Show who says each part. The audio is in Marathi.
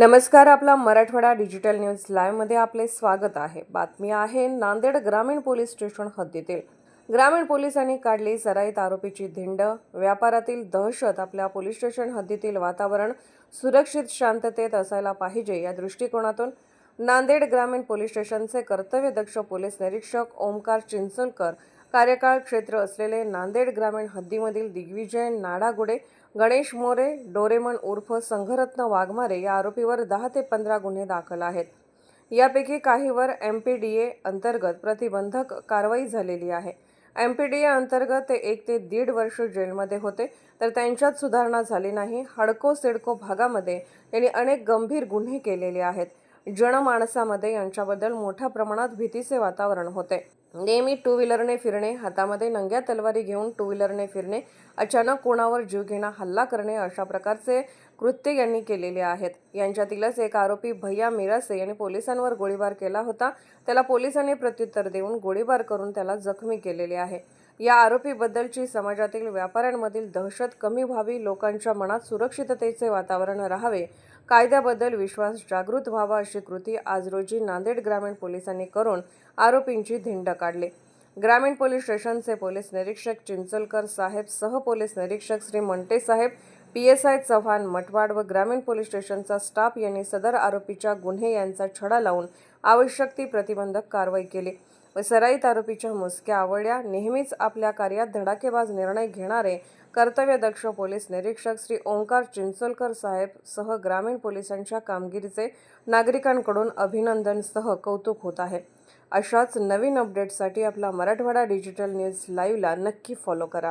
Speaker 1: नमस्कार आपला मराठवाडा डिजिटल न्यूज लाईव्हमध्ये आपले स्वागत आहे. बातमी आहे नांदेड ग्रामीण पोलीस स्टेशन हद्दीतील. ग्रामीण पोलिसांनी काढली सराईत आरोपीची धिंड. व्यापारातील दहशत आपल्या पोलीस स्टेशन हद्दीतील वातावरण सुरक्षित शांततेत असायला पाहिजे या दृष्टिकोनातून नांदेड ग्रामीण पोलीस स्टेशनचे कर्तव्यदक्ष पोलीस निरीक्षक ओमकार चिंचोलकर कार्यकाळ क्षेत्र असलेले नांदेड ग्रामीण हद्दीमधील दिग्विजय नाडागुडे गणेश मोरे डोरेमन उर्फ संघरत्न वाघमारे या आरोपीवर दहा ते पंधरा गुन्हे दाखल आहेत. यापैकी काहीवर एम पी डी ए अंतर्गत प्रतिबंधक कारवाई झालेली आहे. एम पी डी ए अंतर्गत ते एक ते दीड वर्ष जेलमध्ये होते तर त्यांच्यात सुधारणा झाली नाही. हडको सिडको भागामध्ये यांनी अनेक गंभीर गुन्हे केलेले आहेत. जनमाणसामध्ये यांच्याबद्दल मोठ्या प्रमाणात भीतीचे वातावरण होते. नेहमी टू व्हीलरने फिरणे हातामध्ये नंग्या तलवारी घेऊन टू व्हीलरने फिरणे अचानक कोणावर जीवघेणा हल्ला करणे अशा प्रकारचे कृत्य यांनी केलेले आहेत. यांच्यातीलच एक आरोपी भैया मिरासे यांनी पोलिसांवर गोळीबार केला होता. त्याला पोलिसांनी प्रत्युत्तर देऊन गोळीबार करून त्याला जखमी केलेले आहे. या आरोपीबद्दलची समाजातील व्यापाऱ्यांमधील दहशत कमी व्हावी लोकांच्या मनात सुरक्षिततेचे वातावरण राहावे कायद्याबद्दल विश्वास जागृत व्हावा अशी कृती आज रोजी नांदेड ग्रामीण पोलिसांनी करून आरोपींची धिंड काढली. ग्रामीण पोलीस स्टेशनचे पोलीस निरीक्षक चिंचलकर साहेब सह पोलीस निरीक्षक श्री मंटे साहेब P S I Chavan Matwad व ग्रामीण पोलीस स्टेशनचा स्टाफ यांनी सदर आरोपीच्या गुन्हे यांचा छडा लावून आवश्यक ती प्रतिबंधक कारवाई केली. व सराईत आरोपीच्या मुसक्या आवळ्या नेहमीच आपल्या कार्यात धडाकेबाज निर्णय घेणारे कर्तव्यदक्ष पोलीस निरीक्षक श्री ओंकार चिंचोलकर साहेब सह ग्रामीण पोलिसांच्या कामगिरीचे नागरिकांकडून अभिनंदनसह कौतुक होत आहे. अशाच नवीन अपडेटसाठी आपला मराठवाडा डिजिटल न्यूज लाईव्हला नक्की फॉलो करा.